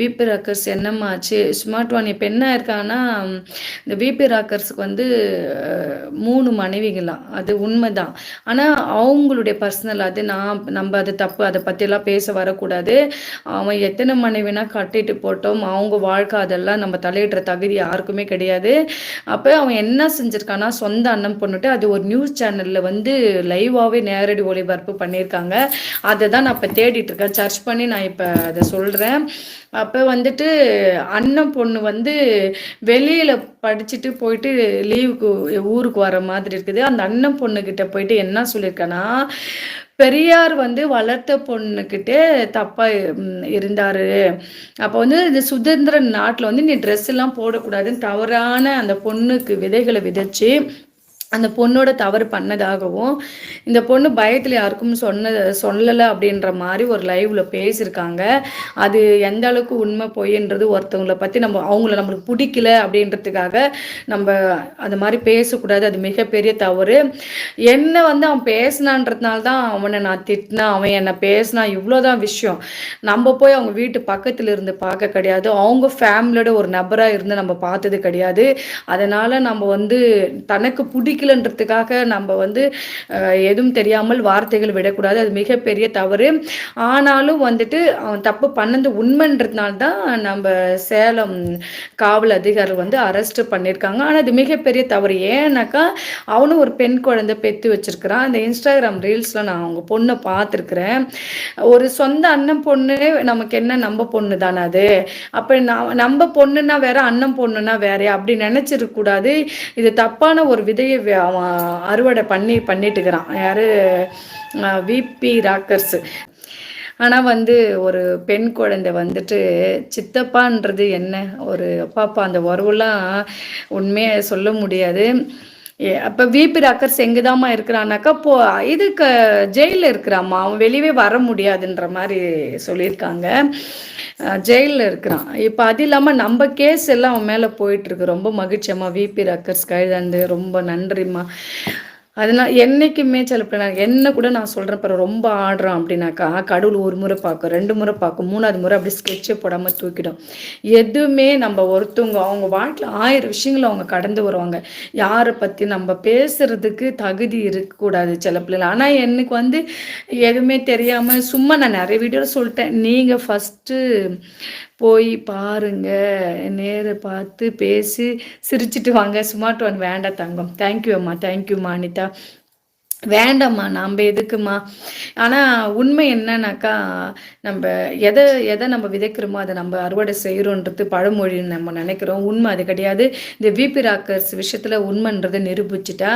VP rockers என்னமாச்சு? Smart one இப்போ என்ன இருக்காங்கன்னா இந்த விபி ராக்கர்ஸுக்கு வந்து மூணு மனைவிகளாம் அது உண்மைதான். ஆனால் அவங்களுடைய பர்சனல் அது நான் நம்ம அது தப்பு அதை பற்றியெல்லாம் பேச வரக்கூடாது. அவன் எத்தனை மனைவினா கட்டிட்டு போட்டோம் அவங்க வாழ்க்கை அதெல்லாம் நம்ம தலையிடுற தகுதி யாருக்குமே கிடையாது. அப்போ அவன் என்ன செஞ்சிருக்கானா சொந்த அண்ணன் பொண்ணுட்டு அது ஒரு நியூஸ் சேனலில் வந்து லைவாகவே நேரடி ஒளிபரப்பு பண்ணியிருக்காங்க. அதை தான் நான் இப்போ தேடிட்டு இருக்கேன். சர்ச் பண்ணி நான் இப்போ அதை சொல்கிறேன் அப்போ வந்துட்டு அண்ணன் பொண்ணு வந்து வெளியில் படிச்சுட்டு போயிட்டு லீவுக்கு ஊருக்கு வர மாதிரி இருக்குது. அந்த அண்ணன் பொண்ணுக்கிட்ட போயிட்டு என்ன சொல்லியிருக்கேன்னா பெரியார் வந்து வளர்த்த பொண்ணுக்கிட்டே தப்பாக இருந்தார். அப்போ வந்து இந்த சுதந்திர நாட்டில் வந்து நீ ட்ரெஸ் எல்லாம் போடக்கூடாதுன்னு தவறான அந்த பொண்ணுக்கு விதைகளை விதைச்சு அந்த பொண்ணோட தவறு பண்ணதாகவும் இந்த பொண்ணு பயத்தில் யாருக்கும் சொன்ன சொல்லலை அப்படின்ற மாதிரி ஒரு லைவில் பேசியிருக்காங்க. அது எந்த அளவுக்கு உண்மை பொய்ன்றது ஒருத்தவங்களை பற்றி நம்ம அவங்கள நம்மளுக்கு பிடிக்கல அப்படின்றதுக்காக நம்ம அந்த மாதிரி பேசக்கூடாது. அது மிகப்பெரிய தவறு. என்ன வந்து அவன் பேசினான்றதுனால தான் அவனை நான் திட்டினா அவன் என்னை பேசினா இவ்வளோதான் விஷயம். நம்ம போய் அவங்க வீட்டு பக்கத்தில் இருந்து பார்க்க கிடையாது. அவங்க ஃபேமிலியோட ஒரு நபராக இருந்து நம்ம பார்த்தது கிடையாது. அதனால் நம்ம வந்து தனக்கு பிடிக்க பிடிக்கலன்றதுக்காக நம்ம வந்து எதுவும் தெரியாமல் வார்த்தைகள் விடக்கூடாது. அது மிகப்பெரிய தவறு. ஆனாலும் வந்துட்டு அவன் தப்பு பண்ணது உண்மைன்றதுனால தான் நம்ம சேலம் காவல் அதிகாரி வந்து அரெஸ்ட் பண்ணியிருக்காங்க ஆனால் அது மிகப்பெரிய தவறு. ஏன்னாக்கா அவனும் ஒரு பெண் குழந்தை பெற்று வச்சிருக்கிறான். அந்த இன்ஸ்டாகிராம் ரீல்ஸில் நான் அவங்க பொண்ணை பார்த்துருக்குறேன். ஒரு சொந்த அண்ணன் பொண்ணு நமக்கு என்ன நம்ம பொண்ணு தானே அது? அப்போ நம்ம பொண்ணுன்னா வேற அண்ணன் பொண்ணுன்னா வேற அப்படி நினச்சிருக்க கூடாது. இது தப்பான ஒரு விதையை அவன் அறுவடை பண்ணி பண்ணிட்டுக்கிறான். யார்? VP rockers. ஆனால் வந்து ஒரு பெண் குழந்தை வந்துட்டு சித்தப்பான்றது என்ன? ஒரு அப்பாப்பா அந்த உறவுலாம் உண்மையை சொல்ல முடியாது. அப்போ விபி ராக்கர்ஸ் எங்குதாம்மா இருக்கிறான்னாக்கா போ இதுக்கு ஜெயிலில் இருக்கிறாம்மா. அவன் வெளியே வர முடியாதுன்ற மாதிரி சொல்லியிருக்காங்க. ஜெயிலில் இருக்கிறான். இப்போ அது இல்லாமல் நம்ம கேஸ் எல்லாம் அவன் மேலே போயிட்டுருக்கு ரொம்ப மகிழ்ச்சியம்மா. விபி ராக்கர்ஸ் கைதாண்டு ரொம்ப நன்றிம்மா. அதனால் என்றைக்குமே சில நான் என்ன கூட நான் சொல்கிறேன் பாரு ரொம்ப ஆடுறோம் அப்படின்னாக்கா கடவுள் ஒரு முறை பார்க்கும் ரெண்டு முறை பார்க்கும் மூணாவது முறை அப்படி ஸ்கெட்சை போடாமல் தூக்கிடும். எதுவுமே நம்ம ஒருத்தவங்க அவங்க வாழ்க்கையில் ஆயிரம் விஷயங்களை அவங்க கடந்து வருவாங்க. யாரை பற்றி நம்ம பேசுறதுக்கு தகுதி இருக்கக்கூடாது சில பிள்ளைகள். ஆனால் எனக்கு வந்து எதுவுமே தெரியாமல் சும்மா நான் நிறைய வீடியோவில் சொல்லிட்டேன். நீங்கள் ஃபஸ்ட்டு போய் பாருங்க. நேர பார்த்து பேசி சிரிச்சிட்டு வாங்க. சும்மா ஒன் வேண்டாம் தங்கம். தேங்க்யூ அம்மா. தேங்க்யூம்மா அனிதா வேண்டாம்மா நம்ம எதுக்குமா ஆனால் உண்மை என்னன்னாக்கா நம்ம எதை எதை நம்ம விதைக்கிறோமோ அதை நம்ம அறுவடை செய்கிறோன்றது பழமொழின்னு நம்ம நினைக்கிறோம். உண்மை அது கிடையாது. இந்த விபி ராக்கர்ஸ் விஷயத்தில் உண்மைன்றதை நிரூபிச்சிட்டா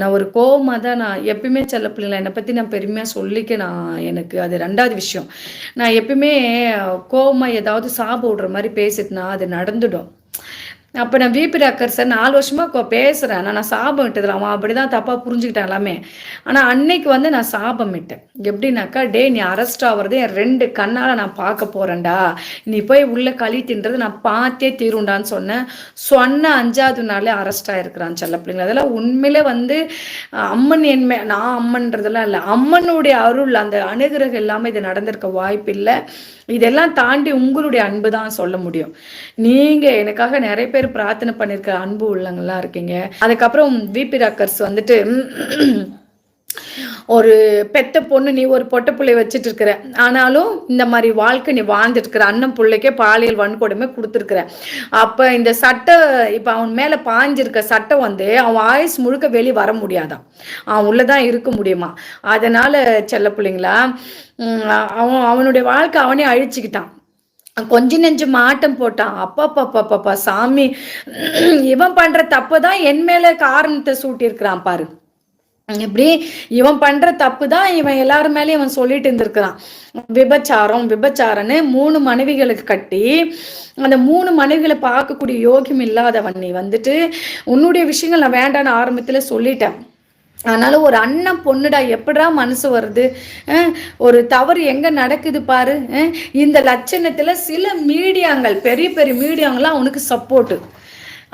நான் ஒரு கோபமாக தான் நான் எப்பயுமே செல்ல பிள்ளைங்களை என்னை பற்றி நான் பெருமையாக சொல்லிக்க நான் எனக்கு. அது ரெண்டாவது விஷயம். நான் எப்பயுமே கோபமாக ஏதாவது சாப்பிட்ற மாதிரி பேசிட்டுனா அது நடந்துடும். அப்போ நான் விபி டாக்டர் சார் நாலு வருஷமாக பேசுகிறேன் ஆனால் நான் சாபம் விட்டதில்ல. அவன் அப்படி தான் தப்பாக புரிஞ்சுக்கிட்டேன் எல்லாமே. ஆனால் அன்னைக்கு வந்து நான் சாபம் விட்டேன். எப்படின்னாக்கா டே நீ அரெஸ்ட் ஆகிறது என் ரெண்டு கண்ணால் நான் பார்க்க போகிறேன்டா நீ போய் உள்ளே களி தின்றது நான் பார்த்தே தீருண்டான்னு சொன்னேன். சொன்ன அஞ்சாவது நாளே அரெஸ்ட் ஆகிருக்கிறான் செல்ல பிள்ளைங்க அதெல்லாம் உண்மையிலே வந்து அம்மன் என்மை நான் அம்மன்றதெல்லாம் இல்லை. அம்மனுடைய அருள் அந்த அனுகிரகம் இல்லாமல் இது நடந்திருக்க வாய்ப்பு இல்லை இதெல்லாம் தாண்டி உங்களுடைய அன்பு தான் சொல்ல முடியும். நீங்க எனக்காக நிறைய பேர் பிரார்த்தனை பண்ணிருக்க அன்பு உள்ளவங்கலாம் இருக்கீங்க. அதுக்கப்புறம் விபி ராக்கர்ஸ் வந்துட்டு ஒரு பெத்த பொண்ணு நீ ஒரு பொட்ட பிள்ளை வச்சுட்டு இருக்கிற ஆனாலும் இந்த மாதிரி வாழ்க்கை நீ வாழ்ந்துட்டு இருக்கிற அண்ணன் பிள்ளைக்கே பாலியல் வன்கொடுமை கொடுத்துருக்குற. அப்போ இந்த சட்டை இப்போ அவன் மேலே பாஞ்சிருக்க சட்டை வந்து அவன் ஆயுஸ் முழுக்க வெளியே வர முடியாதான் அவன் உள்ளதான் இருக்க முடியுமா? அதனால செல்ல பிள்ளைங்களா அவன் அவனுடைய வாழ்க்கை அவனே அழிச்சுக்கிட்டான். கொஞ்ச நெஞ்சு மாட்டம் போட்டான். அப்பா பாப்பா பாப்பா சாமி. இவன் பண்ற தப்பு தான் என் மேல காரணத்தை சூட்டியிருக்கிறான் பாரு. எப்படி இவன் பண்ற தப்பு தான் இவன் எல்லாரு மேலேயும் இவன் சொல்லிட்டு இருந்திருக்கிறான். விபச்சாரம் விபச்சாரன்னு மூணு மனைவிகளுக்கு கட்டி அந்த மூணு மனைவிகளை பார்க்கக்கூடிய யோகியம் இல்லாதவன் நீ வந்துட்டு உன்னுடைய விஷயங்கள் நான் வேண்டான்னு ஆரம்பத்துல சொல்லிட்டேன். அதனால ஒரு அண்ணன் பொண்ணுடா எப்படா மனசு வருது? ஒரு தவறு எங்க நடக்குது பாரு? இந்த லட்சணத்துல சில மீடியாங்கள் பெரிய பெரிய மீடியாங்களாம் அவனுக்கு சப்போர்ட்டு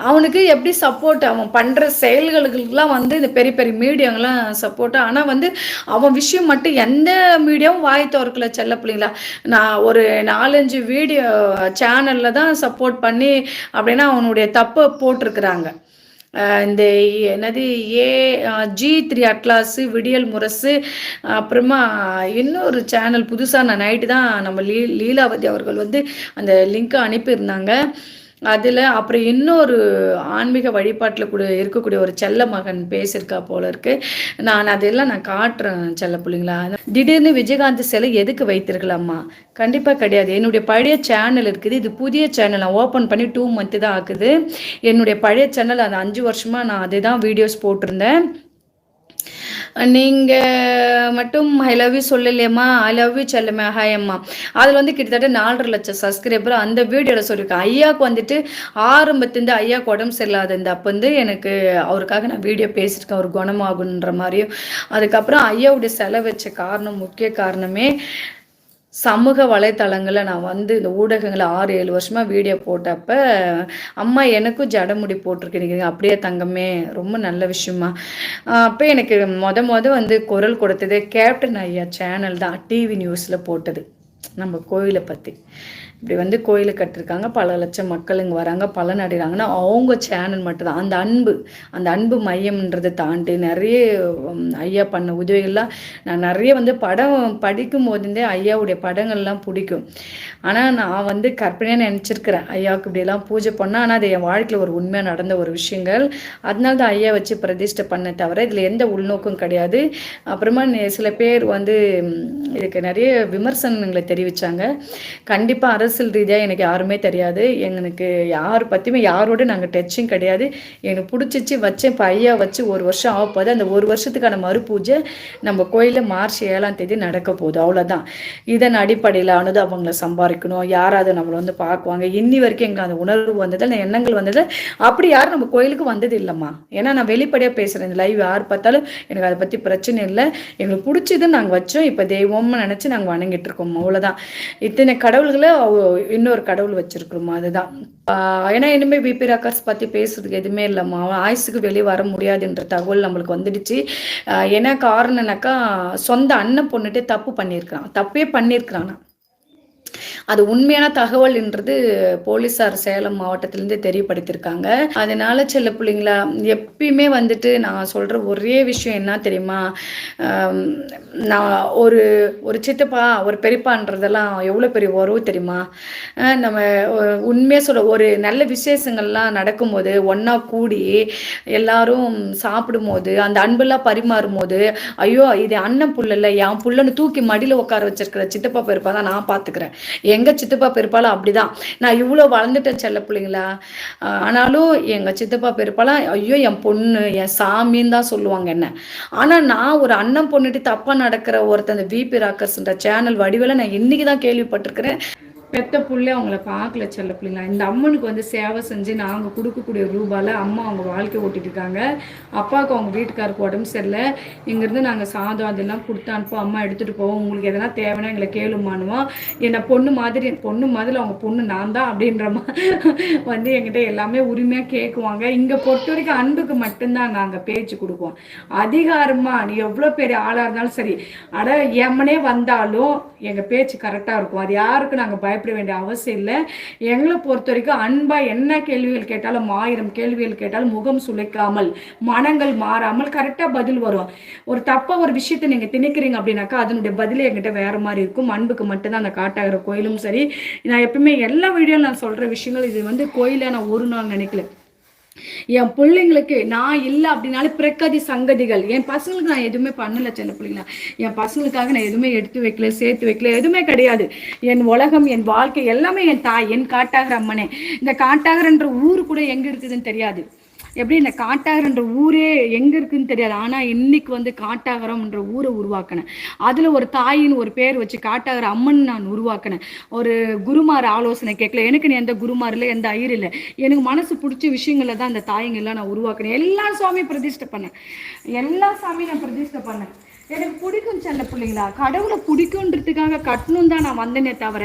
அவனுக்கு எப்படி சப்போர்ட் அவன் பண்ணுற செயல்களுக்கெல்லாம் வந்து இந்த பெரிய பெரிய மீடியாங்கெல்லாம் சப்போர்ட்டு ஆனால் வந்து அவன் விஷயம் மட்டும் எந்த மீடியாவும் வாய் திறக்கல செல்ல பிள்ளைங்களா. நான் ஒரு நாலஞ்சு வீடியோ சேனலில் தான் சப்போர்ட் பண்ணி அப்படின்னா அவனுடைய தப்பை போட்டிருக்கிறாங்க. இந்த என்னது ஏ ஜி த்ரீ அட்லாஸு விடியல் முரசு அப்புறமா இன்னொரு சேனல் புதுசாக நான் நைட்டு தான் நம்ம லீ லீலாவதி அவர்கள் வந்து அந்த லிங்க்கை அனுப்பியிருந்தாங்க. அதில் அப்புறம் இன்னொரு ஆன்மீக வழிபாட்டில் கூட இருக்கக்கூடிய ஒரு செல்ல மகன் பேசியிருக்கா போல இருக்கு. நான் அதெல்லாம் நான் காட்டுறேன் செல்ல பிள்ளைங்களா. திடீர்னு விஜயகாந்த் சிலை எதுக்கு வைத்திருக்கலாமா? கண்டிப்பாக கிடையாது. என்னுடைய பழைய சேனல் இருக்குது. இது புதிய சேனல் நான் ஓப்பன் பண்ணி டூ மந்த்து தான் ஆகுது. என்னுடைய பழைய சேனல் அது அஞ்சு வருஷமாக நான் அதே தான் வீடியோஸ் போட்டிருந்தேன். நீங்கள் மட்டும் ஐ லவ் யூ சொல்லலையம்மா? ஐ லவ் யூ செல்லமே. ஹாய் அம்மா. அதில் வந்து கிட்டத்தட்ட நாலரை லட்சம் சப்ஸ்கிரைபர் அந்த வீடியோவில் சொல்லியிருக்கேன் ஐயாவுக்கு வந்துட்டு ஆரம்பத்துலேருந்து ஐயாவுக்கு உடம்பு சரியில்லாத இந்த அப்போ வந்து எனக்கு அவருக்காக நான் வீடியோ பேசியிருக்கேன். அவர் குணமாகுன்ற மாதிரியும். அதுக்கப்புறம் ஐயாவுடைய செலவு வச்ச காரணம் முக்கிய காரணமே சமூக வலைத்தளங்களில் நான் வந்து இந்த ஊடகங்களை ஆறு ஏழு வருஷமாக வீடியோ போட்டப்ப அம்மா எனக்கும் ஜடமுடி போட்டிருக்கேன் அப்படியே தங்கமே ரொம்ப நல்ல விஷயமா. அப்போ எனக்கு மொத மொத வந்து குரல் கொடுத்தது கேப்டன் ஐயா சேனல் தான் டிவி நியூஸில் போட்டது நம்ம கோயிலை பற்றி இப்படி வந்து கோயிலை கட்டிருக்காங்க. பல லட்சம் மக்கள் இங்கே வராங்க. பலன் அடைகிறாங்கன்னா அவங்க சேனல் மட்டும்தான். அந்த அன்பு அந்த அன்பு மையம்ன்றதை தாண்டி நிறைய ஐயா பண்ண உதவிகள்லாம் நான் நிறைய வந்து படம் படிக்கும் போதுந்தே ஐயாவுடைய படங்கள்லாம் பிடிக்கும். ஆனால் நான் வந்து கற்பனையாக நினச்சிருக்கிறேன். ஐயாவுக்கு இப்படியெல்லாம் பூஜை பண்ணால் ஆனால் அது என் வாழ்க்கையில் ஒரு உண்மையாக நடந்த ஒரு விஷயங்கள். அதனால தான் ஐயா வச்சு பிரதிஷ்டை பண்ண தவிர இதில் எந்த உள்நோக்கம் கிடையாது. அப்புறமா சில பேர் வந்து இதுக்கு நிறைய விமர்சனங்களை தெரிவித்தாங்க கண்டிப்பாக அரசியல் ரீதியாக எனக்கு யாருமே தெரியாது. எனக்கு யார் பற்றியுமே யாரோட நாங்கள் டச்சும் கிடையாது. எனக்கு பிடிச்சிச்சு வச்சேன் பையா வச்சு ஒரு வருஷம் ஆகப்போது அந்த ஒரு வருஷத்துக்கான மறுபூஜை நம்ம கோயிலில் மார்ச் ஏழாம் தேதி நடக்க போகுது. அவ்வளோதான் இதன் அடிப்படையில் ஆனது அவங்கள சம்பாதிக்கணும். யாராவது நம்மளை வந்து பார்க்குவாங்க. இன்னி வரைக்கும் எங்களுக்கு அந்த உணர்வு வந்தது அந்த எண்ணங்கள் வந்தது அப்படி யாரும் நம்ம கோயிலுக்கு வந்தது இல்லைம்மா. ஏன்னா நான் வெளிப்படையாக பேசுகிறேன் இந்த லைவ் யார் பார்த்தாலும் எனக்கு அதை பற்றி பிரச்சனை இல்லை. எங்களுக்கு பிடிச்சது நாங்கள் வச்சோம். இப்போ தெய்வம்னு நினச்சி நாங்கள் வணங்கிட்டு இருக்கோம் அவ்வளோதான் இத்தனை கடவுள்களை அவ- இன்னொரு கடவுள் வச்சிருக்கிறோமா அதுதான். ஏன்னா இனிமேல் பிபி ராக்கர்ஸ் பற்றி பேசுறதுக்கு எதுவுமே இல்லைம்மா. அவன் ஆயுசுக்கு வெளியே வர முடியாதுன்ற தகவல் நம்மளுக்கு வந்துடுச்சு. என்ன காரணம்னாக்கா சொந்த அண்ணன் பொண்ணுட்டே தப்பு பண்ணியிருக்கிறான். தப்பே பண்ணியிருக்கிறான். அது உண்மையான தகவல்ன்றது போலீஸார் சேலம் மாவட்டத்திலேருந்து தெரியப்படுத்தியிருக்காங்க. அதனால செல்ல பிள்ளைங்களா எப்பயுமே வந்துட்டு நான் சொல்கிற ஒரே விஷயம் என்ன தெரியுமா? நான் ஒரு ஒரு சித்தப்பா ஒரு பெரியப்பான்றதெல்லாம் எவ்வளோ பெரிய உறவு தெரியுமா? நம்ம உண்மையாக சொல்ல ஒரு நல்ல விசேஷங்கள்லாம் நடக்கும்போது ஒன்றா கூடி எல்லாரும் சாப்பிடும்போது அந்த அன்பெல்லாம் பரிமாறும் போது ஐயோ இது அண்ணன் புள்ள இல்லை என் புள்ளன்னு தூக்கி மடியில் உட்கார வச்சிருக்கிற சித்தப்பா பெருப்பா தான் நான் பார்த்துக்கிறேன் எங்க சித்தப்பா பெருப்பாலும் அப்படிதான். நான் இவ்வளோ வளர்ந்துட்டேன் செல்ல பிள்ளைங்களா. ஆஹ் ஆனாலும் எங்க சித்தப்பா பெருப்பாலாம் ஐயோ என் பொண்ணு என் சாமின்னு தான் சொல்லுவாங்க என்ன. ஆனா நான் ஒரு அண்ணன் பொண்ணுட்டு தப்பா நடக்கிற ஒருத்தன் அந்த விபி ராக்கர்ஸ்ன்ற சேனல் வடிவில் நான் இன்னைக்கு தான் கேள்விப்பட்டிருக்கிறேன். பெத்த பிள்ளை அவங்கள பார்க்கல செல்ல பிள்ளைங்களா? இந்த அம்மனுக்கு வந்து சேவை செஞ்சு நாங்கள் கொடுக்கக்கூடிய ரூபால அம்மா அவங்க வாழ்க்கை ஓட்டிட்டு இருக்காங்க. அப்பாவுக்கு அவங்க வீட்டுக்காருக்கு உடம்பு சரியில்லை. இங்கேருந்து நாங்கள் சாதம் அதெல்லாம் கொடுத்து அனுப்போம் அம்மா எடுத்துகிட்டு போவோம். உங்களுக்கு எதனா தேவைன்னா எங்களை கேளுமானுவோம் என்னை பொண்ணு மாதிரி பொண்ணு மாதிரி அவங்க பொண்ணு நான் தான் அப்படின்ற மாதிரி வந்து எங்கிட்ட எல்லாமே உரிமையாக கேட்குவாங்க இங்கே பொறுத்த வரைக்கும் அன்புக்கு மட்டும்தான் நாங்கள் பேச்சு கொடுப்போம் அதிகாரமாக நீ எவ்வளோ பெரிய ஆளாக இருந்தாலும் சரி. அட எம்மனே வந்தாலும் எங்கள் பேச்சு கரெக்டாக இருக்கும். அது யாருக்கும் நாங்கள் பய பயப்பட வேண்டிய அவசியம் இல்லை. எங்களை பொறுத்த வரைக்கும் அன்பாக என்ன கேள்விகள் கேட்டாலும் ஆயிரம் கேள்விகள் கேட்டாலும் முகம் சுளைக்காமல் மனங்கள் மாறாமல் கரெக்டாக பதில் வரும். ஒரு தப்பாக ஒரு விஷயத்தை நீங்கள் திணிக்கிறீங்க அப்படின்னாக்கா அதனுடைய பதிலே என்கிட்ட வேற மாதிரி இருக்கும். அன்புக்கு மட்டும்தான் அந்த காட்டாகிற கோயிலும் சரி. நான் எப்பவுமே எல்லா வீடியோவில் நான் சொல்கிற விஷயங்கள் இது வந்து கோயிலை நான் ஒரு நாள் நினைக்கல. என் பிள்ளைங்களுக்கு நான் இல்லை அப்படின்னாலே பிரக்கதி சங்கதிகள். என் பசங்களுக்கு நான் எதுவுமே பண்ணல சின்ன பிள்ளைங்களா. என் பசங்களுக்காக நான் எதுவுமே எடுத்து வைக்கல சேர்த்து வைக்கல எதுவுமே கிடையாது. என் உலகம் என் வாழ்க்கை எல்லாமே என் தாய் என் காட்டாகிற அம்மனே. இந்த காட்டாகரன்ற ஊர் கூட எங்க இருக்குதுன்னு தெரியாது. எப்படி இந்த காட்டாகரன்ற ஊரே எங்க இருக்குன்னு தெரியாது. ஆனா இன்னைக்கு வந்து காட்டாகரம்ன்ற ஊரை உருவாக்கினேன். அதுல ஒரு தாயின் ஒரு பேர் வச்சு காட்டாகர அம்மன் நான் உருவாக்கினேன். ஒரு குருமார் ஆலோசனை கேட்கல. எனக்கு நீ எந்த குருமார் இல்லை எந்த ஐயர் இல்லை. எனக்கு மனசு பிடிச்ச விஷயங்களில் தான் அந்த தாயங்கள்லாம் நான் உருவாக்கினேன். எல்லா சுவாமியும் பிரதிஷ்டை பண்ணேன். எல்லா சாமியும் நான் பிரதிஷ்டை பண்ணேன். எனக்கு பிடிக்கும் செல்ல பிள்ளைங்களா. கடவுளை பிடிக்குன்றதுக்காக கட்டணும் தான் நான் வந்தேனே தவிர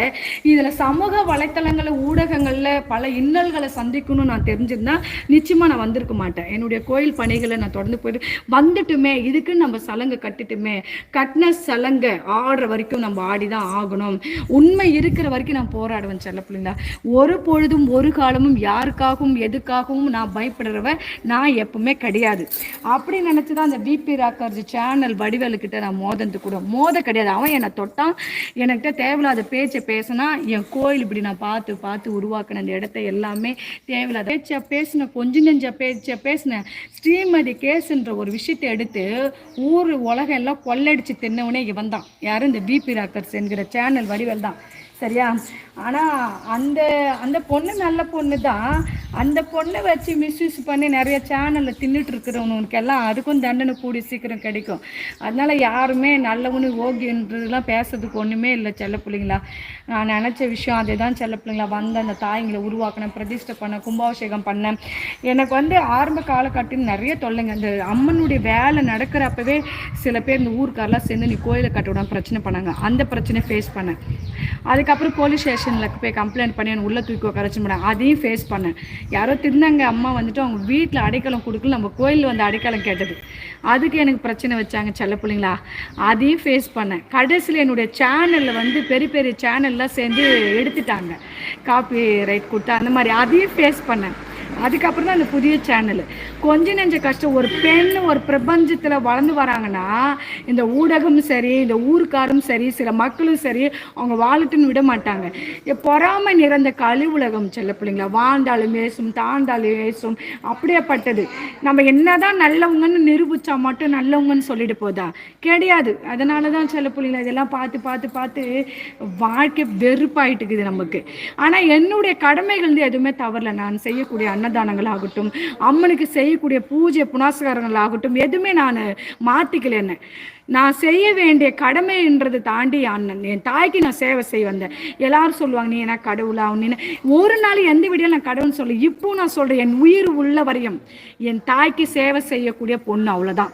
இதுல சமூக வலைத்தளங்கள்ல ஊடகங்கள்ல பல இன்னல்களை சந்திக்கணும்னு நான் தெரிஞ்சிருந்தா நிச்சயமா நான் வந்திருக்க மாட்டேன். என்னுடைய கோயில் பணிகளை நான் தொடர்ந்து போயிட்டு வந்துட்டுமே இதுக்கு நம்ம சலங்கை கட்டிட்டுமே கட்டின சலங்கை ஆடுற வரைக்கும் நம்ம ஆடிதான் ஆகணும். உண்மை இருக்கிற வரைக்கும் நான் போராடுவேன் செல்ல பிள்ளைங்களா. ஒரு பொழுதும் ஒரு காலமும் யாருக்காகவும் எதுக்காகவும் நான் பயப்படுறவ நான் எப்பவுமே கிடையாது. அப்படி நினைச்சுதான் அந்த பிபி ராக்கர்ஜி சேனல் கிட்ட நான் மோதந்து கூட மோத கிடையாது. அவன் என்னை தொட்டான். என்கிட்ட தேவையில்லாத பேச்சை பேசினா என் கோயில் இப்படி நான் பார்த்து பார்த்து உருவாக்கின அந்த இடத்த எல்லாமே தேவையில்லாத பேச்சை பேசின கொஞ்ச நெஞ்ச பேச்சை பேசின ஸ்ரீமதி கேஸ்ன்ற ஒரு விஷயத்தை எடுத்து ஊர் உலகம் எல்லாம் கொள்ளடிச்சு தின்னவனே இவன் தான் யாரும் இந்த பிபி ராக்கர்ஸ் என்கிற சேனல் வடிவல் தான் சரியா? ஆனால் அந்த அந்த பொண்ணு நல்ல பொண்ணு தான் அந்த பொண்ணை வச்சு மிஸ்யூஸ் பண்ணி நிறைய சேனலில் தின்னுட்டு இருக்கிறவனுக்கெல்லாம் அதுக்கும் தண்டனை கூடி சீக்கிரம் கிடைக்கும். அதனால யாருமே நல்லவனு ஓகேன்றதுலாம் பேசுறதுக்கு ஒன்றுமே இல்லை செல்ல பிள்ளைங்களா. நான் நினச்ச விஷயம் அதுதான் செல்ல பிள்ளைங்களா. வந்த அந்த தாய்ங்களை உருவாக்கினேன் பிரதிஷ்டை பண்ண கும்பாபிஷேகம் பண்ணேன் எனக்கு வந்து ஆரம்ப காலகட்டத்தில் நிறைய தொல்லைங்க. அந்த அம்மனுடைய வேலை நடக்கிறப்பவே சில பேர் இந்த ஊருக்காரெல்லாம் சேர்ந்து நீ கோயிலை கட்டணும் பிரச்சனை பண்ணாங்க. அந்த பிரச்சனை ஃபேஸ் பண்ணேன். அதுக்கப்புறம் போலீஸ் ஸ்டேஷனில் போய் கம்ப்ளைண்ட் பண்ணி என்னை உள்ளே தூக்கி உட்காரச்சு பண்ணேன் அதையும் ஃபேஸ் பண்ணேன். யாரோ திருந்தாங்க அம்மா வந்துட்டு அவங்க வீட்டில் அடைக்கலம் கொடுக்கல நம்ம கோயிலில் வந்து அடைக்கலம் கேட்டது. அதுக்கு எனக்கு பிரச்சனை வச்சாங்க செல்ல பிள்ளைங்களா. அதையும் ஃபேஸ் பண்ணேன். கடைசியில் என்னுடைய சேனலில் வந்து பெரிய பெரிய சேனல்லாம் சேர்ந்து எடுத்துட்டாங்க. காப்பி ரைட் கொடுத்தா அந்த மாதிரி அதையும் ஃபேஸ் பண்ணேன். அதுக்கப்புறம் தான் அந்த புதிய சேனல் கொஞ்ச நெஞ்ச கஷ்டம் ஒரு பெண் ஒரு பிரபஞ்சத்தில் வளர்ந்து வராங்கன்னா இந்த ஊடகமும் சரி இந்த ஊருக்காரும் சரி சில மக்களும் சரி அவங்க வாழட்டுன்னு விட மாட்டாங்க. பொறாமை நிறைந்த கழி உலகம் செல்ல பிள்ளைங்களா வாழ்ந்தாலும் ஏசும் தாழ்ந்தாலும் ஏசும் அப்படியேப்பட்டது. நம்ம என்னதான் நல்லவங்கன்னு நிரூபிச்சா மட்டும் நல்லவங்கன்னு சொல்லிட்டு போதா? கிடையாது. அதனால தான் செல்ல பிள்ளைங்களா இதெல்லாம் பார்த்து பார்த்து பார்த்து வாழ்க்கை வெறுப்பாயிட்டுக்குது நமக்கு. ஆனால் என்னுடைய கடமைகள் வந்து எதுவுமே தவறல. நான் செய்யக்கூடிய அன்னதானங்கள் ஆகட்டும் அம்மனுக்கு செய்யக்கூடிய பூஜை புனாஸ்காரங்கள் ஆகட்டும் எதுவுமே நான் மாற்றிக்கல என்ன. நான் செய்ய வேண்டிய கடமைன்றது தாண்டி அண்ணன் என் தாய்க்கு நான் சேவை செய்ய வந்தேன். எல்லாரும் சொல்லுவாங்க நீ என்ன கடவுளா? நீ ஒரு நாள் எந்த வீடியோ நான் கடவுள்னு சொல்லி இப்போ நான் சொல்கிறேன் என் உயிர் உள்ள வரையும் என் தாய்க்கு சேவை செய்யக்கூடிய பொண்ணு அவ்வளோதான்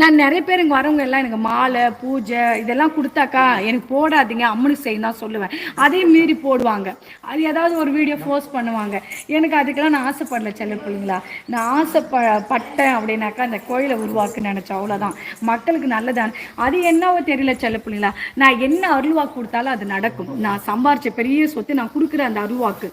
நான் நிறைய பேர் இங்கே வரவங்க எல்லாம் எனக்கு மாலை பூஜை இதெல்லாம் கொடுத்தாக்கா எனக்கு போடாதீங்க அம்மனுக்கு செய்யும் தான் சொல்லுவேன். அதையும் மீறி போடுவாங்க. அது ஏதாவது ஒரு வீடியோ போஸ்ட் பண்ணுவாங்க. எனக்கு அதுக்கெல்லாம் நான் ஆசைப்படல செல்ல பிள்ளைங்களா. நான் ஆசைப்ப பட்டேன் அப்படின்னாக்கா அந்த கோயிலை உருவாக்கு நினச்சேன். அவ்வளோதான் மக்களுக்கு நல்லதான். அது என்னவோ தெரியல செல்ல பிள்ளைங்களா. நான் என்ன அருள்வாக்கு கொடுத்தாலும் அது நடக்கும். நான் சம்பாரிச்ச பெரிய சொத்து நான் கொடுக்குற அந்த அருள்வாக்கு.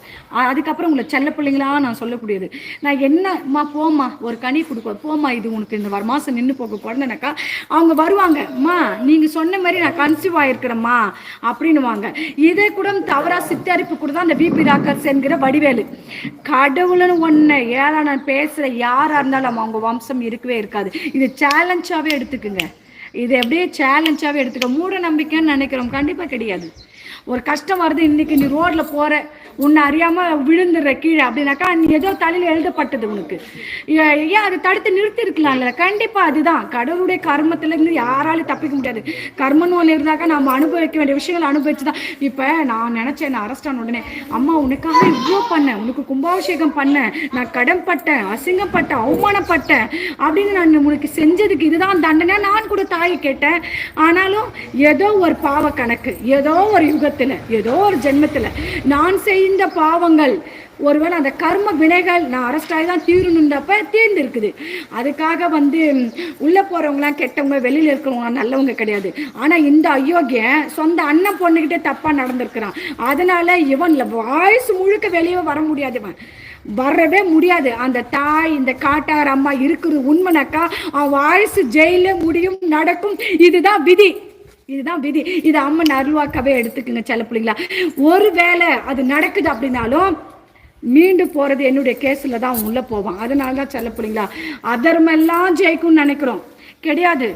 அதுக்கப்புறம் உங்களை செல்ல பிள்ளைங்களா நான் சொல்லக்கூடியது. நான் என்னம்மா போம்மா ஒரு கனி கொடுக்க போம்மா இது உனக்கு இந்த வர மாதம் நின்று போக குழந்தைனாக்கா அவங்க வருவாங்க. அம்மா நீங்கள் சொன்ன மாதிரி நான் கன்சீவ் ஆயிருக்கிறேம்மா அப்படின்னுவாங்க. இதை கூட தவறா சித்தரிப்பு கூட தான் அந்த பிபி ராக்கர்ஸ் என்கிற வடிவேலு. கடவுள்னு ஒன்று ஏழா நான் பேசுகிற யாராக இருந்தாலும் அவங்க வம்சம் இருக்கவே இருக்காது. இது சேலஞ்சாகவே எடுத்துக்குங்க. இது அப்படியே சேலஞ்சாகவே எடுத்துக்க. மூட நம்பிக்கைன்னு நினைக்கிறோம் கண்டிப்பாக கிடையாது. ஒரு கஷ்டம் வருது இன்னைக்கு நீ ரோட்ல போற உன்னை அறியாம விழுந்துடுற கீழே அப்படின்னாக்கா நீ ஏதோ தலையில எழுதப்பட்டது உனக்கு. ஏன் அதை தடுத்து நிறுத்தி இருக்கலாம்ல கண்டிப்பா அதுதான். கடவுளுடைய கர்மத்துல இருந்து யாராலும் தப்பிக்க முடியாது. கர்மன்னு ஒன்று இருந்தாக்கா நம்ம அனுபவிக்க வேண்டிய விஷயங்களை அனுபவிச்சு தான் இப்போ நான் நினைச்சேன் நான் அரெஸ்ட் ஆன உடனே அம்மா உனக்காக இவ்வளோ பண்ணேன். உனக்கு கும்பாபிஷேகம் பண்ணேன். நான் கடன்பட்டேன் அசிங்கப்பட்டேன் அவமானப்பட்டேன். அப்படின்னு நான் உனக்கு செஞ்சதுக்கு இதுதான் தண்டனை நான் கூட தாயை கேட்டேன். ஆனாலும் ஏதோ ஒரு பாவ கணக்கு ஏதோ ஒரு யுகத்துல ஏதோ ஒரு ஜென்மத்துல நான் தீர்ந்த பாவங்கள். ஒருவேளை அந்த கர்ம வினைகள் நான் அரெஸ்ட் ஆகி தான் தீரணுன்றப்ப தீர்ந்து இருக்குது அதுக்காக வந்து உள்ளே போகிறவங்களாம் கெட்டவங்க வெளியில் இருக்கிறவங்க நல்லவங்க கிடையாது. ஆனால் இந்த அயோக்கியன் சொந்த அண்ணன் பொண்ணுக்கிட்டே தப்பாக நடந்திருக்கிறான். அதனால இவன் வாய்ஸ் முழுக்க வெளியே வர முடியாது. வரவே முடியாது. அந்த தாய் இந்த காட்டார் அம்மா இருக்கிறது உண்மைனாக்கா அவன் வாய்ஸ் ஜெயில முடியும் நடக்கும். இதுதான் விதி. இதுதான் விதி. இது அம்மன் அருள்வாக்காவே எடுத்துக்குங்க செல்ல பிள்ளைங்களா. ஒருவேளை அது நடக்குது அப்படின்னாலும் மீண்டு போறது என்னுடைய கேஸ்ல தான் உள்ள போவான். அதனால தான் செல்ல பிள்ளைங்களா அதர்மம் எல்லாம் ஜெயிக்கும்னு நினைக்கிறோம். கிடையாது.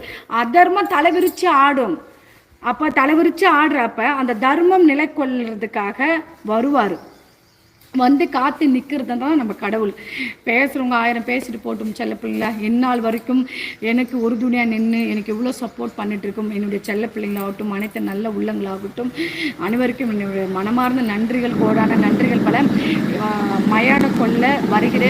அதர்மம் தலைவிரிச்சு ஆடும். அப்ப தலைவிரிச்சு ஆடுறப்ப அந்த தர்மம் நிலை கொள்றதுக்காக வருவாரு. வந்து காத்து நிற்கிறது தான் நம்ம கடவுள். பேசுகிறவங்க ஆயிரம் பேசிட்டு போட்டும் செல்ல பிள்ளைங்களா எந்நாள் வரைக்கும் எனக்கு உறுதுணையாக நின்று எனக்கு எவ்வளோ சப்போர்ட் பண்ணிட்டுருக்கும். என்னுடைய செல்ல பிள்ளைங்களாகட்டும் அனைத்து நல்ல உள்ளங்களாகட்டும். அனைவருக்கும் என்னுடைய மனமார்ந்த நன்றிகள் கோடான நன்றிகள் பல. மயான கொள்ள வருகிற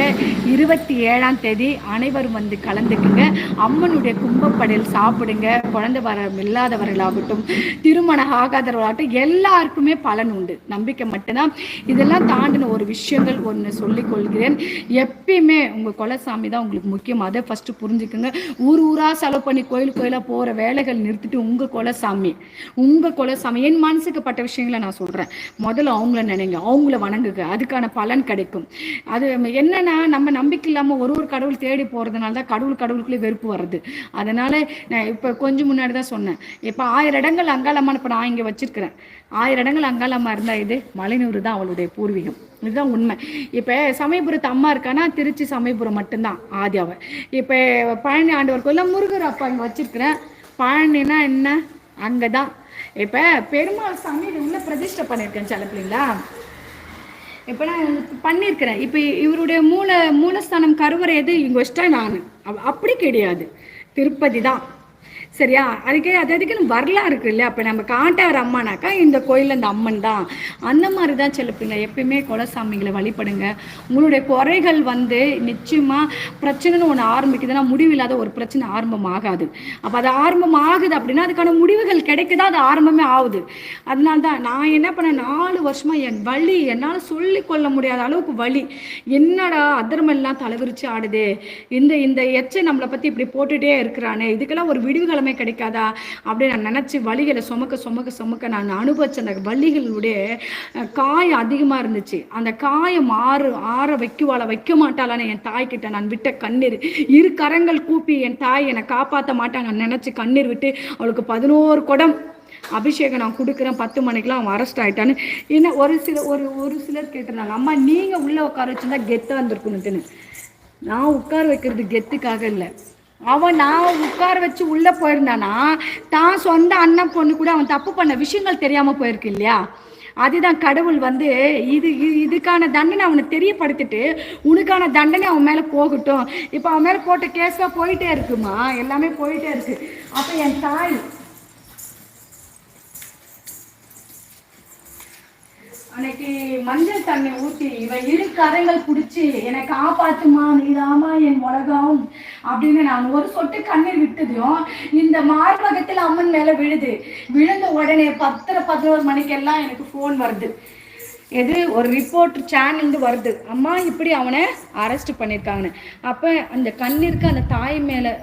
இருபத்தி ஏழாம் தேதி அனைவரும் வந்து கலந்துக்குங்க. அம்மனுடைய கும்பப்படையில் சாப்பிடுங்க. குழந்தை வர இல்லாதவர்களாகட்டும் திருமணம் ஆகாதவர்களாகட்டும் எல்லாருக்குமே பலன் உண்டு. நம்பிக்கை மட்டும்தான். இதெல்லாம் தாண்டின ஒரு விஷயங்கள் ஒன்று சொல்லிக்கொள்கிறேன். எப்பயுமே உங்கள் குலசாமி தான் உங்களுக்கு முக்கியம். அதை ஃபஸ்ட்டு புரிஞ்சுக்கோங்க. ஊர் ஊராக செலவு பண்ணி கோயில் கோயிலாக போகிற வேலைகள் நிறுத்திட்டு உங்கள் குலசாமி. உங்கள் குலசாமி. என் மனசுக்கு பட்ட விஷயங்களை நான் சொல்கிறேன் முதல்ல அவங்கள நினைங்க. அவங்கள வணங்குங்க. அதுக்கான பலன் கிடைக்கும். அது என்னென்னா நம்ம நம்பிக்கை இல்லாமல் ஒரு ஒரு கடவுள் தேடி போகிறதுனால தான் கடவுள் கடவுளுக்குள்ளே வெறுப்பு வருது. அதனால் நான் இப்போ கொஞ்சம் முன்னாடி தான் சொன்னேன். இப்போ ஆயிரம் இடங்கள் அங்காளம்மான்னு இப்போ நான் இங்கே வச்சுருக்கிறேன். ஆயிரம் இடங்கள் அங்காளம்மா இருந்தால் இது மலைநூறு தான் அவளுடைய பூர்வீகம். இதுதான் உண்மை. இப்போ சமயபுரத்து அம்மா இருக்கானா திருச்சி சமயபுரம் மட்டும்தான் ஆதி அவ இப்போ பழனி ஆண்டவர் கோயிலில் முருகர் அப்பா இங்கே வச்சிருக்கிறேன் பழனினா என்ன? அங்கே தான் இப்போ பெருமாள் சாமி இது உள்ள பிரதிஷ்டை பண்ணியிருக்கேன் சில பிள்ளைங்களா இப்போ நான் பண்ணியிருக்கிறேன். இப்போ இவருடைய மூல மூலஸ்தானம் கருவறை எது? இங்கே வச்சிட்டா நான். அப்படி கிடையாது. திருப்பதி தான். சரியா? அதுக்கே அது அதுக்குன்னு வரலாறு இருக்கு இல்லையா அப்போ நம்ம காட்டார் அம்மானாக்கா இந்த கோயிலில் இந்த அம்மன் தான். அந்த மாதிரி தான் செலுப்புங்க எப்பயுமே குலசாமிகளை வழிபடுங்க. உங்களுடைய குறைகள் வந்து நிச்சயமாக பிரச்சனைன்னு ஒன்று ஆரம்பிக்குதுன்னா முடிவில்லாத ஒரு பிரச்சனை ஆரம்பம் ஆகாது அப்போ அது ஆரம்பம் ஆகுது அப்படின்னா அதுக்கான முடிவுகள் கிடைக்குதா? அது ஆரம்பமே ஆகுது. அதனால தான் நான் என்ன பண்ணேன்? நாலு வருஷமா என் வழி என்னால் சொல்லி கொள்ள முடியாத அளவுக்கு வழி. என்னடா அதர்மம் எல்லாம் தலைவிரிச்சு ஆடுதே? இந்த இந்த எச்சை நம்மளை பற்றி இப்படி போட்டுகிட்டே இருக்கிறானே? இதுக்கெல்லாம் ஒரு விடுவுகிழமை கிடைக்காதா அப்படின்னு நான் நினச்சி வலிகளை சுமக்க சுமக்க சுமக்க நான் அனுபவிச்ச அந்த வலிகளுடைய காயம் அதிகமாக இருந்துச்சு. அந்த காயம் ஆறு ஆற வைக்குவாள வைக்க மாட்டாளான்னு என் தாய்கிட்ட நான் விட்ட கண்ணீர். இரு கரங்கள் கூப்பி என் தாய் என்னை காப்பாற்ற மாட்டாங்க நினச்சி கண்ணீர் விட்டு அவளுக்கு பதினோரு குடம் அபிஷேகம் நான் கொடுக்குறேன். பத்து மணிக்கெலாம் அவன் அரெஸ்ட் ஆகிட்டான்னு என்ன ஒரு சில ஒரு ஒரு சிலர் கேட்டிருந்தாங்க அம்மா நீங்கள் உள்ளே உட்கார வச்சுருந்தா கெத்தாக இருந்திருக்கணுட்டுன்னு நான் உட்கார வைக்கிறது கெத்துக்காக இல்லை. அவன் நான் உட்கார வச்சு உள்ளே போயிருந்தானா? தான் சொந்த அண்ணன் பொண்ணு கூட அவன் தப்பு பண்ண விஷயங்கள் தெரியாமல் போயிருக்கு இல்லையா? அதுதான் கடவுள் வந்து இது இது- இதுக்கான தண்டனை அவனை தெரியப்படுத்திட்டு உனக்கான தண்டனை அவன் மேலே போகட்டும். இப்போ அவன் மேலே போட்ட கேஸாக போயிட்டே இருக்குமா? எல்லாமே போயிட்டே இருக்கு. அப்போ என் தாய் அன்னைக்கு மஞ்சள் தண்ணி ஊத்தி இவ இரு கரங்கள் பிடிச்சி என்னை காப்பாத்துமா நீதாமா என் உலகம்? அப்படின்னு நான் ஒரு சொட்டு கண்ணீர் விட்டதையும் இந்த மார்பகத்தில் அம்மன் மேல விழுது. விழுந்த உடனே பத்தரை பதினோரு மணிக்கெல்லாம் எனக்கு ஃபோன் வருது. எது? ஒரு ரிப்போர்ட் சேனல்ந்து வருது. அம்மா இப்படி அவனை அரெஸ்ட் பண்ணியிருக்காங்கன்னு அப்போ அந்த கண்ணிற்கு அந்த தாய் மேலே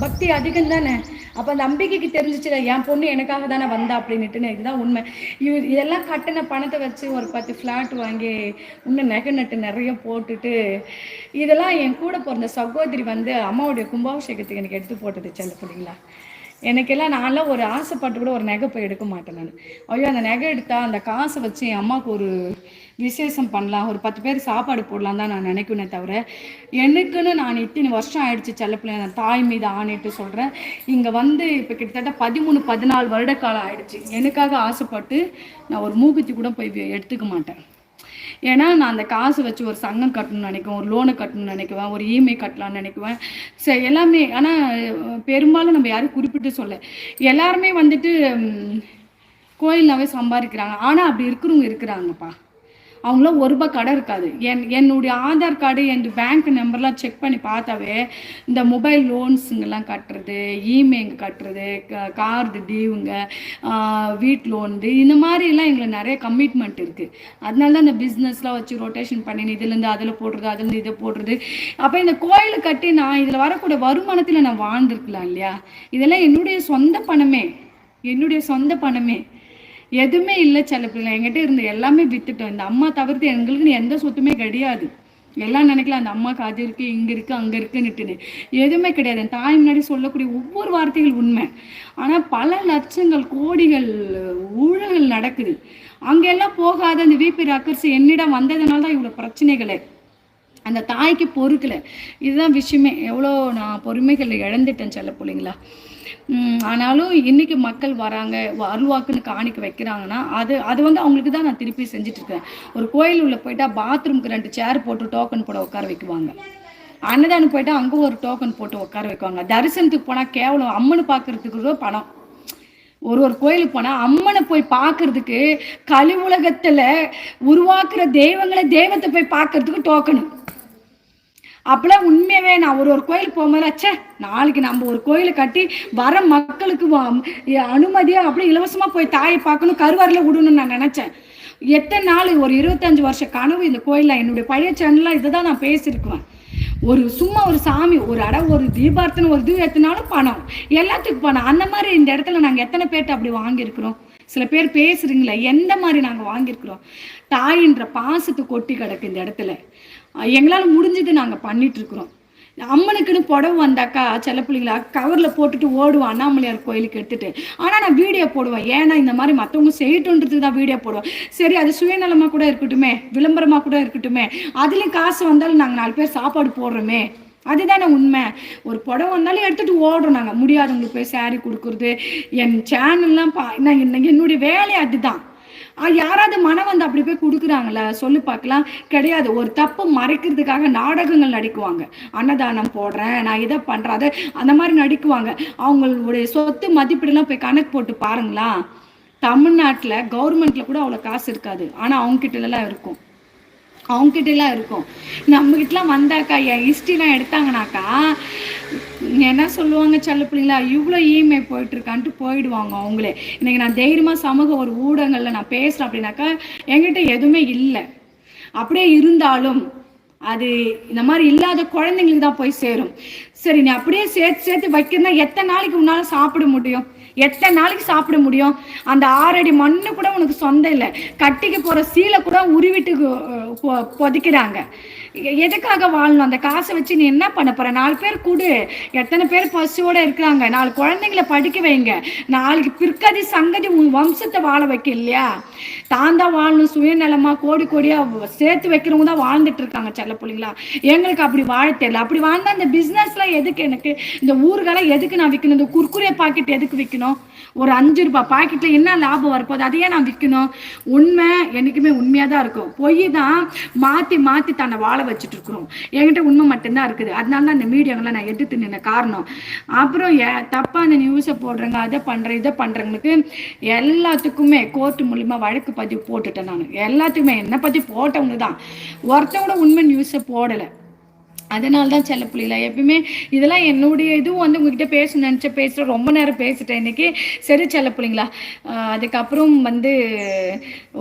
பக்தி அதிகம் தானே? அப்போ அந்த அம்பிகைக்கு தெரிஞ்சிச்சு என் பொண்ணு எனக்காக தானே வந்தா அப்படின்னுட்டுன்னு இதுதான் உண்மை. இவ இதெல்லாம் கட்டின பணத்தை வச்சு ஒரு பத்து ஃப்ளாட் வாங்கி இன்னும் நகை நட்டு நிறைய போட்டுட்டு இதெல்லாம் என் கூட பிறந்த சகோதரி வந்து அம்மாவுடைய கும்பாபிஷேகத்துக்கு எனக்கு எடுத்து போட்டது செல்ல பிள்ளைங்களா? எனக்கெல்லாம் நான்லாம் ஒரு ஆசைப்பட்டு கூட ஒரு நகை போய் எடுக்க மாட்டேன் நான். ஐயோ அந்த நகை எடுத்தா அந்த காசை வச்சு என் அம்மாவுக்கு ஒரு விசேஷம் பண்ணலாம் ஒரு பத்து பேர் சாப்பாடு போடலாம் தான் நான் நினைக்கணே தவிர எனக்குன்னு நான் இத்தனை வருஷம் ஆயிடுச்சு செல்லப்பிள்ளை நான் தாய் மீது ஆணைட்டு சொல்கிறேன் இங்கே வந்து இப்போ கிட்டத்தட்ட பதிமூணு பதினாலு வருட காலம் ஆயிடுச்சு. எனக்காக ஆசைப்பட்டு நான் ஒரு மூக்குத்தி கூட போய் எடுத்துக்க மாட்டேன். ஏன்னா நான் அந்த காசு வச்சு ஒரு சங்கம் கட்டணும்னு நினைக்குவேன் ஒரு லோனை கட்டணும்னு நினைக்குவேன் ஒரு இஎம்ஐ கட்டலாம்னு நினைக்குவேன். சரி எல்லாமே ஆனால் பெரும்பாலும் நம்ம யாரும் குறிப்பிட்டு சொல்ல. எல்லாருமே வந்துட்டு கோயில்னாவே சம்பாதிக்கிறாங்க. ஆனால் அப்படி இருக்கிறவங்க இருக்கிறாங்கப்பா. அவங்களாம் ஒரு ரூபாய் கடை இருக்காது. என் என்னுடைய ஆதார் கார்டு என் பேங்க் நம்பர்லாம் செக் பண்ணி பார்த்தாவே இந்த மொபைல் லோன்ஸுங்கெல்லாம் கட்டுறது இமெயிங்க கட்டுறது கார்டு டியூங்க வீட் லோன்து இந்த மாதிரிலாம் எங்களுக்கு நிறைய கமிட்மெண்ட் இருக்குது அதனால தான் இந்த பிஸ்னஸ்லாம் வச்சு ரொட்டேஷன் பண்ணி இதுலேருந்து அதில் போடுறது அதுலேருந்து இதை போடுறது. அப்போ இந்த கோயில் கட்டி நான் இதில் வரக்கூடிய வருமானத்தில் நான் வாழ்ந்துருக்கலாம் இல்லையா? இதெல்லாம் என்னுடைய சொந்த பணமே. என்னுடைய சொந்த பணமே. எதுவுமே இல்லை செல்ல பிள்ளை. என்கிட்ட இருந்த எல்லாமே வித்துட்டோம். இந்த அம்மா தவிர்த்து எங்களுக்குன்னு எந்த சொத்துமே கிடையாது. எல்லாம் நினைக்கலாம் அந்த அம்மாவுக்கு அது இருக்கு இங்க இருக்கு அங்க இருக்குன்னுட்டுன்னு. எதுவுமே கிடையாது. என் தாய் முன்னாடி சொல்லக்கூடிய ஒவ்வொரு வார்த்தைகள் உண்மை. ஆனா பல லட்சங்கள் கோடிகள் ஊழல்கள் நடக்குது. அங்கெல்லாம் போகாத அந்த விபி ரக்கர்ஸ் என்னிடம் வந்ததுனால தான் இவ்வளோ பிரச்சனைகளே. அந்த தாய்க்கு பொறுக்கல. இதுதான் விஷயமே. எவ்வளோ நான் பொறுமைகள் இழந்துட்டேன் செல்ல பிள்ளைங்களா. ஆனாலும் இன்னைக்கு மக்கள் வராங்க அருள்வாக்குன்னு காணிக்க வைக்கிறாங்கன்னா அது அது வந்து அவங்களுக்கு தான் நான் திருப்பி செஞ்சுட்டு இருக்கேன் ஒரு கோயில் உள்ள போயிட்டா பாத்ரூம்க்கு ரெண்டு சேர் போட்டு டோக்கன் போட உட்கார வைக்குவாங்க. அன்னதானம் போயிட்டா அங்கே ஒரு டோக்கன் போட்டு உட்கார வைக்குவாங்க. தரிசனத்துக்கு போனால் கேவலம் அம்மனை பார்க்கறதுக்கு கூட பணம். ஒரு ஒரு கோயிலுக்கு போனால் அம்மனை போய் பார்க்கறதுக்கு கலி உலகத்தில் உருவாக்குற தெய்வங்களை தெய்வத்தை போய் பார்க்கறதுக்கு டோக்கனு அப்பெல்லாம் உண்மையாகவே நான் ஒரு ஒரு கோயிலுக்கு போகும்போது அச்சே நாளைக்கு நம்ம ஒரு கோயிலை கட்டி வர மக்களுக்கு அனுமதியாக அனுமதியா அப்படியே இலவசமா போய் தாயை பார்க்கணும் கருவாரில் விடணும்னு நான் நினைச்சேன். எத்தனை நாள் ஒரு இருபத்தஞ்சு வருஷ கனவு இந்த கோயிலில் என்னுடைய பழைய சேனலில் இதை தான் நான் பேசியிருக்குவேன். ஒரு சும்மா ஒரு சாமி ஒரு அட ஒரு தீபார்த்தனை ஒரு இது எத்தனாலும் பணம். எல்லாத்துக்கும் பணம். அந்த மாதிரி இந்த இடத்துல நாங்கள் எத்தனை பேர்ட்ட அப்படி வாங்கியிருக்கிறோம்? சில பேர் பேசுறீங்களே எந்த மாதிரி நாங்கள் வாங்கியிருக்கிறோம்? தாயின்ற பாசத்து கொட்டி கிடக்கு இந்த இடத்துல. எங்களால் முடிஞ்சது நாங்கள் பண்ணிகிட்ருக்குறோம் அம்மனுக்குன்னு புடவை வந்தாக்கா சில பிள்ளைங்களா கவரில் போட்டுட்டு ஓடுவோம் அண்ணாமலையார் கோயிலுக்கு எடுத்துட்டு. ஆனால் நான் வீடியோ போடுவேன். ஏன்னா இந்த மாதிரி மற்றவங்க செய்யட்டுன்றது தான் வீடியோ போடுவேன். சரி அது சுயநலமாக கூட இருக்கட்டுமே விளம்பரமாக கூட இருக்கட்டுமே அதுலேயும் காசு வந்தாலும் நாங்கள் நாலு பேர் சாப்பாடு போடுறோமே. அதுதானே உண்மை. ஒரு புடவை வந்தாலும் எடுத்துட்டு ஓடுறோம் நாங்கள் முடியாதவங்களுக்கு போய் saree கொடுக்குறது என் சேனல்லாம் பா நான் என்ன- என்னுடைய வேலை அதுதான். யாராவது மனம் வந்து அப்படி போய் கொடுக்குறாங்களா? சொல்லு பார்க்கலாம். கிடையாது. ஒரு தப்பு மறைக்கிறதுக்காக நாடகங்கள் நடிக்குவாங்க. அன்னதானம் போடுறேன் நான் இதை பண்ணுறேன் அதை அந்த மாதிரி நடிக்குவாங்க. அவங்களுடைய சொத்து மதிப்பீடுலாம் போய் கணக்கு போட்டு பாருங்களா? தமிழ்நாட்டில் கவர்மெண்ட்டில் கூட அவ்வளோ காசு இருக்காது. ஆனால் அவங்ககிட்ட இருக்கும். அவங்ககிட்ட இருக்கும். நம்ம கிட்டலாம் வந்தாக்கா என் ஹிஸ்ட்ரிலாம் எடுத்தாங்கனாக்கா என்ன சொல்லுவாங்க செல்ல பிள்ளைங்களா? இவ்வளோ இஎம்ஐ போயிட்டு இருக்கான்ட்டு போயிடுவாங்க அவங்களே. இன்னைக்கு நான் தைரியமாக சமூக ஒரு ஊடகங்களில் நான் பேசுகிறேன் அப்படின்னாக்கா என்கிட்ட எதுவுமே இல்லை. அப்படியே இருந்தாலும் அது இந்த மாதிரி இல்லாத குழந்தைங்களுக்கு தான் போய் சேரும். சரி நீ அப்படியே சேர்த்து சேர்த்து வைக்கிறதா எத்தனை நாளைக்கு உன்னால் சாப்பிட முடியும்? எத்தனை நாளைக்கு சாப்பிட முடியும்? அந்த ஆறடி மண்ணு கூட உனக்கு சொந்தம் இல்லை. கட்டிக்கு போகிற சீலை கூட உருவிட்டு அஹ், புதைக்கிறாங்க. எதுக்காக வாழணும்? அந்த காசை வச்சு நீ என்ன பண்ண போற? நாலு பேர் கொடு. எத்தனை பேர் பசுவோட இருக்கிறாங்க? நாலு குழந்தைங்கள படிக்க வைங்க. நாளைக்கு பிற்கதி சங்கதி உன் வம்சத்தை வாழ வைக்க இல்லையா? தான் தான் வாழணும். சுயநலமா கோடி கோடியா சேர்த்து வைக்கிறவங்க தான் வாழ்ந்துட்டு இருக்காங்க செல்ல பிள்ளைங்களா. எங்களுக்கு அப்படி வாழ தெரியல. அப்படி வாழ்ந்தா அந்த பிசினஸ்ல எதுக்கு எனக்கு? இந்த ஊர்களை எதுக்கு நான் விற்கணும் இந்த குர்குரே பாக்கெட் எதுக்கு விற்கணும் ஒரு அஞ்சு ரூபாய் பாக்கெட்ல என்ன லாபம் வரப்போகுது? அதையே நான் விற்கணும் உண்மை என்னைக்குமே உண்மையாக தான் இருக்கும். பொய் தான் மாற்றி மாற்றி தன்னை வாழ வச்சுட்டு இருக்கிறோம். என்கிட்ட உண்மை மட்டும்தான் இருக்குது. அதனால தான் இந்த மீடியாங்களை நான் எடுத்து நின்ன காரணம். அப்புறம் ஏ- தப்பா அந்த நியூஸை போடுறேங்க அதை பண்ணுறேன் இதை பண்ணுறவங்களுக்கு எல்லாத்துக்குமே கோர்ட்டு மூலிமா வழக்கு பதிவு போட்டுட்டேன் நான். எல்லாத்துக்குமே. என்னை பற்றி போட்டவங்க தான். ஒருத்தவங்க உண்மை நியூஸை போடலை. அதனால தான் செல்ல பிள்ளைல எப்பயுமே இதெல்லாம் என்னுடைய இதுவும் வந்து உங்ககிட்ட பேச நினச்ச பேசுகிறேன் ரொம்ப நேரம் பேசிட்டேன் இன்றைக்கி சரி செல்ல பிள்ளைங்களா அதுக்கப்புறம் வந்து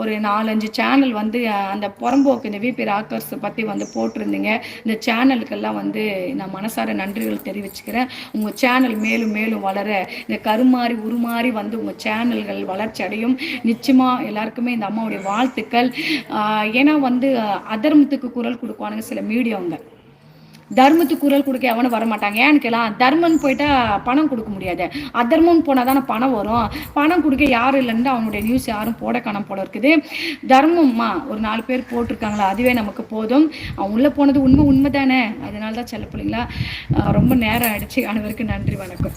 ஒரு நாலஞ்சு சேனல் வந்து அந்த புறம்போக்கு இந்த விபி ராக்கர்ஸ் பற்றி வந்து போட்டிருந்தீங்க. இந்த சேனலுக்கெல்லாம் வந்து நான் மனசார நன்றிகள் தெரிவிச்சுக்கிறேன். உங்கள் சேனல் மேலும் மேலும் வளர இந்த கருமாறி உருமாறி வந்து உங்கள் சேனல்கள் வளர்ச்சி அடையும். நிச்சயமாக எல்லாருக்குமே இந்த அம்மாவுடைய வாழ்த்துக்கள். ஏன்னா வந்து அதர்மத்துக்கு குரல் கொடுக்குவானுங்க சில மீடியாவுங்க. தர்மத்துக்கு குரல் கொடுக்க எவனும் வர மாட்டாங்க ஏன்னு கேளாம் தர்மம் போயிட்டா பணம் கொடுக்க முடியாது. அதர்மம் போனால் தானே பணம் வரும். பணம் கொடுக்க யாரும் இல்லைன்னு அவனுடைய நியூஸ் யாரும் போட கணம் போல இருக்குது. தர்மம்மா ஒரு நாலு பேர் போட்டிருக்காங்களா? அதுவே நமக்கு போதும். அவன் உள்ளே போனது உண்மை உண்மை தானே அதனால தான் செல்ல பிள்ளைங்களா ரொம்ப நேரம் ஆயிடுச்சு. அனைவருக்கும் நன்றி வணக்கம்.